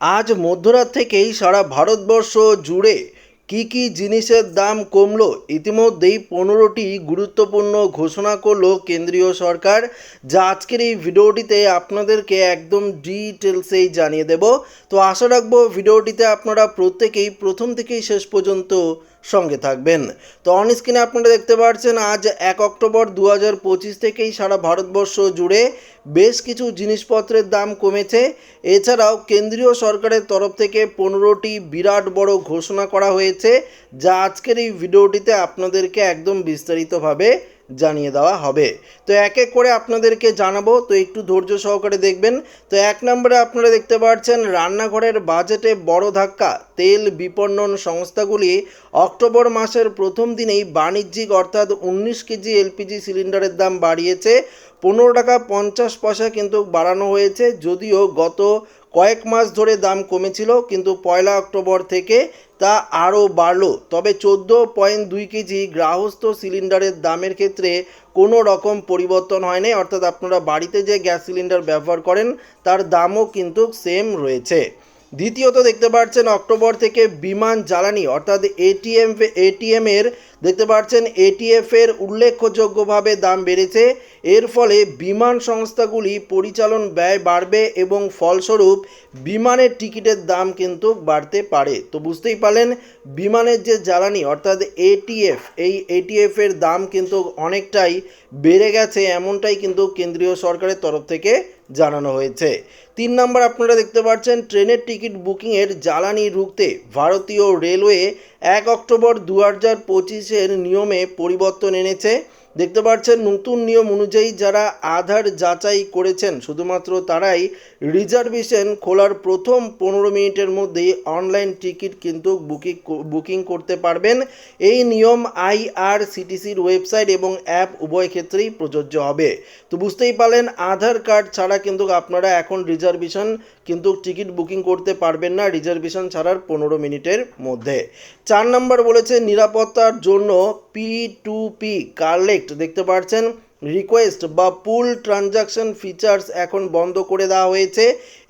আজ মধ্যরাত থেকেই সারা ভারতবর্ষ জুড়ে কি কি জিনিসের দাম কমলো, ইতিমধ্যেই পনেরোটি গুরুত্বপূর্ণ ঘোষণা করল কেন্দ্রীয় সরকার। যা আজকের এই ভিডিওটিতে আপনাদেরকে একদম ডিটেলসেই জানিয়ে দেব। তো আশা রাখব ভিডিওটিতে আপনারা প্রত্যেকেই প্রথম থেকেই শেষ পর্যন্ত সঙ্গে থাকবেন। তো অন স্ক্রিনে আপনারা দেখতে পাচ্ছেন আজ এক অক্টোবর দু হাজার পঁচিশ থেকেই সারা ভারতবর্ষ জুড়ে বেশ কিছু জিনিসপত্রের দাম কমেছে। এছাড়াও কেন্দ্রীয় সরকারের তরফ থেকে পনেরোটি বিরাট বড় ঘোষণা করা হয়েছে, যা আজকের এই ভিডিওটিতে আপনাদেরকে একদম বিস্তারিতভাবে জানিয়ে দেওয়া হবে। তো এক এক করে আপনাদেরকে জানাব, তো একটু ধৈর্য সহকারে দেখবেন। তো এক নম্বরে আপনারা দেখতে পাচ্ছেন রান্নাঘরের বাজেটে বড় ধাক্কা। তেল বিপণন সংস্থাগুলি অক্টোবর মাসের প্রথম দিনেই বাণিজ্যিক অর্থাৎ উনিশ কেজি এলপিজি সিলিন্ডারের দাম বাড়িয়েছে। পনেরো টাকা পঞ্চাশ পয়সা কিন্তু বাড়ানো হয়েছে, যদিও গত কয়েক মাস ধরে দাম কমেছিল, কিন্তু পয়লা অক্টোবর থেকে তা আরও বাড়লো। তবে চোদ্দ পয়েন্ট দুই কেজি গ্রাহস্থ সিলিন্ডারের দামের ক্ষেত্রে কোনো রকম পরিবর্তন হয়নি। অর্থাৎ আপনারা বাড়িতে যে গ্যাস সিলিন্ডার ব্যবহার করেন, তার দামও কিন্তু সেম রয়েছে। দ্বিতীয়ত দেখতে পাচ্ছেন অক্টোবর থেকে বিমান জ্বালানি, অর্থাৎ এটিএম এটিএম এর, দেখতে পাচ্ছেন এটিএফ এর উল্লেখযোগ্যভাবে দাম বেড়েছে। এর ফলে বিমান সংস্থাগুলি পরিচালন ব্যয় বাড়বে এবং ফলস্বরূপ বিমানের টিকিটের দাম কিন্তু বাড়তে পারে। তো বুঝতেই পারলেন, বিমানের যে জ্বালানি, অর্থাৎ এটিএফ এই এটিএফ এর দাম কিন্তু অনেকটাই বেড়ে গেছে, এমনটাই কিন্তু কেন্দ্রীয় সরকারের তরফ থেকে জানানো হয়েছে। তিন নম্বর আপনারা দেখতে পাচ্ছেন, ট্রেনের টিকিট বুকিংয়ের জ্বালানি রুখতে ভারতীয় রেলওয়ে এক অক্টোবর দু হাজার পঁচিশের নিয়মে পরিবর্তন এনেছে। দেখতে পাচ্ছেন নতুন নিয়ম অনুযায়ী যারা আধার যাচাই করেছেন, শুধুমাত্র তারাই রিজার্ভেশন খোলার প্রথম পনেরো মিনিটের মধ্যেই অনলাইন টিকিট কিন্তু বুকিং বুকিং করতে পারবেন। এই নিয়ম আইআরসিটিসির ওয়েবসাইট এবং অ্যাপ উভয় ক্ষেত্রেই প্রযোজ্য হবে। তো বুঝতেই পারলেন, আধার কার্ড ছাড়া কিন্তু আপনারা এখন রিজার্ভেশন কিন্তু টিকিট বুকিং করতে পারবেন না, রিজার্ভেশন ছাড়ার পনেরো মিনিটের মধ্যে। চার নম্বর বলেছে নিরাপত্তার জন্য পি টু পি কালেক্ট দেখতে পাচ্ছেন রিকোয়েস্ট বা পুল ট্রানজাকশন ফিচার্স এখন বন্ধ করে দেওয়া হয়েছে।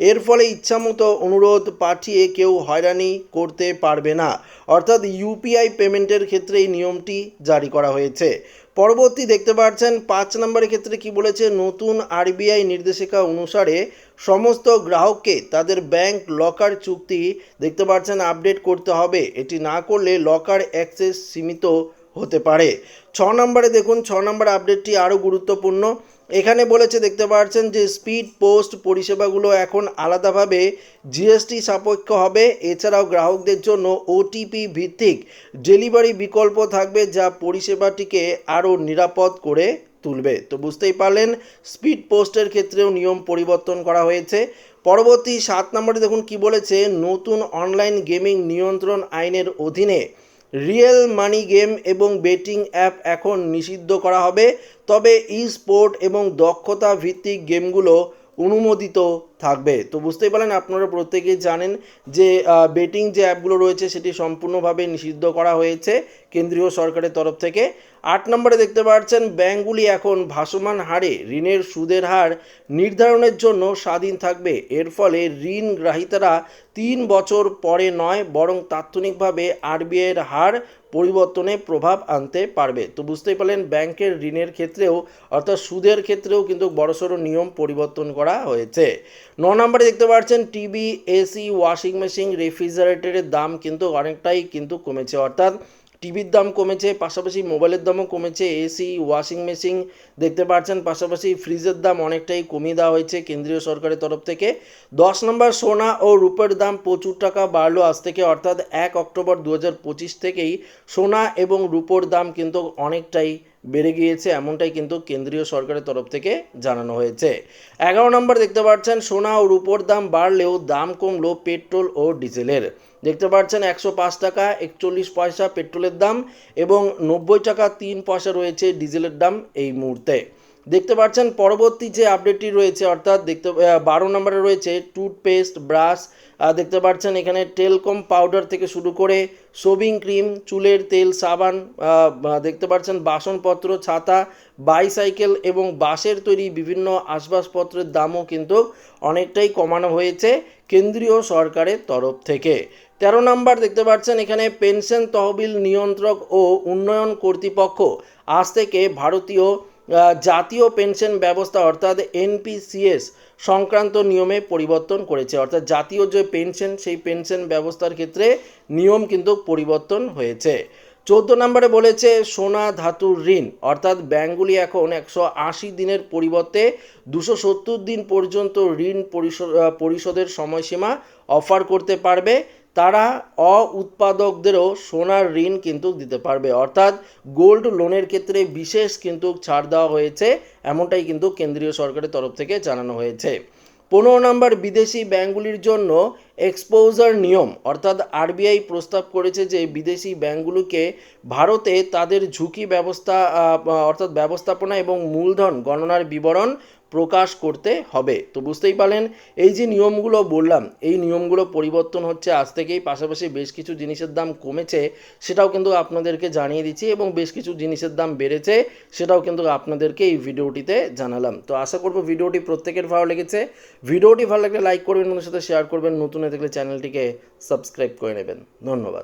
এর ফলে ইচ্ছামতো অনুরোধ পাঠিয়ে কেউ হয়রানি করতে পারবে না। অর্থাৎ ইউপিআই পেমেন্টের ক্ষেত্রে এই নিয়মটি জারি করা হয়েছে। পরবর্তী দেখতে পাচ্ছেন পাঁচ নম্বরের ক্ষেত্রে কি বলেছে? নতুন আরবিআই নির্দেশিকা অনুসারে সমস্ত গ্রাহককে তাদের ব্যাংক লকার চুক্তি দেখতে পাচ্ছেন আপডেট করতে হবে। এটি না করলে লকার অ্যাক্সেস সীমিত হতে পারে। ছ নম্বরে দেখুন, ছ নম্বর আপডেটটি আরও গুরুত্বপূর্ণ। এখানে বলেছে, দেখতে পাচ্ছেন যে স্পিড পোস্ট পরিষেবাগুলো এখন আলাদাভাবে জিএসটি সাপেক্ষ হবে। এছাড়াও গ্রাহকদের জন্য ওটিপি ভিত্তিক ডেলিভারি বিকল্প থাকবে, যা পরিষেবাটিকে আরও নিরাপদ করে তুলবে। তো বুঝতেই পারলেন, স্পিড পোস্টের ক্ষেত্রেও নিয়ম পরিবর্তন করা হয়েছে। পরবর্তী সাত নম্বরে দেখুন কি বলেছে, নতুন অনলাইন গেমিং নিয়ন্ত্রণ আইনের অধীনে রিয়েল মানি গেম এবং বেটিং অ্যাপ এখন নিষিদ্ধ করা হবে। তবে ই স্পোর্ট এবং দক্ষতা ভিত্তিক গেমগুলো অনুমোদিত থাকবে। তো বুঝতেই পারেন আপনারা প্রত্যেকেই জানেন যে বেটিং যে অ্যাপগুলো রয়েছে সেটি সম্পূর্ণভাবে নিষিদ্ধ করা হয়েছে কেন্দ্রীয় সরকারের তরফ থেকে। আট নম্বরে দেখতে পাচ্ছেন, ব্যাঙ্কগুলি এখন ভাসমান হারে ঋণের সুদের হার নির্ধারণের জন্য স্বাধীন থাকবে। এর ফলে ঋণ গ্রাহীতারা তিন বছর পরে নয়, বরং তাৎক্ষণিকভাবে আরবিআইয়ের হার পরিবর্তনে প্রভাব আনতে পারবে। তো বুঝতেই পারলেন, ব্যাংকের ঋণের ক্ষেত্রেও, অর্থাৎ সুদের ক্ষেত্রেও কিন্তু বড়সড় নিয়ম পরিবর্তন করা হয়েছে। ন নম্বরে দেখতে পাচ্ছেন, টিভি, এসি, ওয়াশিং মেশিন, রেফ্রিজারেটরের দাম কিন্তু অনেকটাই কিন্তু কমেছে। অর্থাৎ টিভির দাম কমেছে, পাশাপাশি মোবাইলের দামও কমেছে, এসি, ওয়াশিং মেশিন দেখতে পাচ্ছেন, পাশাপাশি ফ্রিজের দাম অনেকটাই কমিয়ে দেওয়া হয়েছে কেন্দ্রীয় সরকারের তরফ থেকে। দশ নম্বর সোনা ও রূপের দাম প্রচুর টাকা বাড়লো আজ থেকে, অর্থাৎ এক অক্টোবর দু হাজার পঁচিশ থেকেই সোনা এবং রূপোর দাম কিন্তু অনেকটাই বেড়ে গিয়েছে, এমনটাই কিন্তু কেন্দ্রীয় সরকারের তরফ থেকে জানানো হয়েছে। এগারো নম্বর দেখতে পাচ্ছেন, সোনা ও রূপোর দাম বাড়লেও দাম কমলো পেট্রোল ও ডিজেলের। দেখতে পাচ্ছেন, একশো পাঁচ টাকা একচল্লিশ পয়সা পেট্রোলের দাম এবং নব্বই টাকা তিন পয়সা রয়েছে ডিজেলের দাম এই মুহূর্তে। দেখতে পাচ্ছেন, পরবর্তী যে আপডেটটি রয়েছে, অর্থাৎ দেখতে বারো নম্বরে রয়েছে টুথপেস্ট ব্রাশ দেখতে পাচ্ছেন এখানে টেলকম পাউডার থেকে শুরু করে শোভিং ক্রিম চুলের তেল, সাবান দেখতে পাচ্ছেন বাসনপত্র, ছাতা বাইসাইকেল এবং বাঁশের তৈরি বিভিন্ন আসবাবপত্রের দামও কিন্তু অনেকটাই কমানো হয়েছে কেন্দ্রীয় সরকারের তরফ থেকে। তেরো নম্বর দেখতে পাচ্ছেন এখানে পেনশন তহবিল নিয়ন্ত্রক ও উন্নয়ন কর্তৃপক্ষ আজ থেকে ভারতীয় জাতীয় পেনশন ব্যবস্থা অর্থাৎ এনপিসিএস সংক্রান্ত নিয়মে পরিবর্তন করেছে। অর্থাৎ জাতীয় যে পেনশন, সেই পেনশন ব্যবস্থার ক্ষেত্রে নিয়ম কিন্তু পরিবর্তন হয়েছে। চোদ্দ নম্বরে বলেছে, সোনা ধাতুর ঋণ, অর্থাৎ ব্যাঙ্কগুলি এখন একশো আশি দিনের পরিবর্তে দুশো সত্তর দিন পর্যন্ত ঋণ পরিশোধ পরিশোধের সময়সীমা অফার করতে পারবে। তারা অ উৎপাদকদেরও সোনার ঋণ কিন্তু দিতে পারবে। অর্থাৎ গোল্ড লোনের ক্ষেত্রে বিশেষ কিন্তু ছাড় দেওয়া হয়েছে, এমনটাই কিন্তু কেন্দ্রীয় সরকারের তরফ থেকে জানানো হয়েছে। পনেরো নম্বর, বিদেশি ব্যাঙ্কগুলির জন্য এক্সপোজার নিয়ম, অর্থাৎ আরবিআই প্রস্তাব করেছে যে বিদেশি ব্যাঙ্কগুলোকে ভারতে তাদের ঝুঁকি ব্যবস্থা অর্থাৎ ব্যবস্থাপনা এবং মূলধন গণনার বিবরণ প্রকাশ করতে হবে। তো বুঝতেই পারলেন, এই যে নিয়মগুলো বললাম, এই নিয়মগুলো পরিবর্তন হচ্ছে আজ থেকেই, পাশাপাশি বেশ কিছু জিনিসের দাম কমেছে, সেটাও কিন্তু আপনাদেরকে জানিয়ে দিচ্ছি এবং বেশ কিছু জিনিসের দাম বেড়েছে, সেটাও কিন্তু আপনাদেরকে এই ভিডিওটিতে জানালাম। তো আশা করব ভিডিওটি প্রত্যেকের ভালো লেগেছে। ভিডিওটি ভালো লাগলে লাইক করবেন, বন্ধুদের সাথে শেয়ার করবেন, নতুন হয়ে থাকলে চ্যানেলটিকে সাবস্ক্রাইব করে নেবেন। ধন্যবাদ।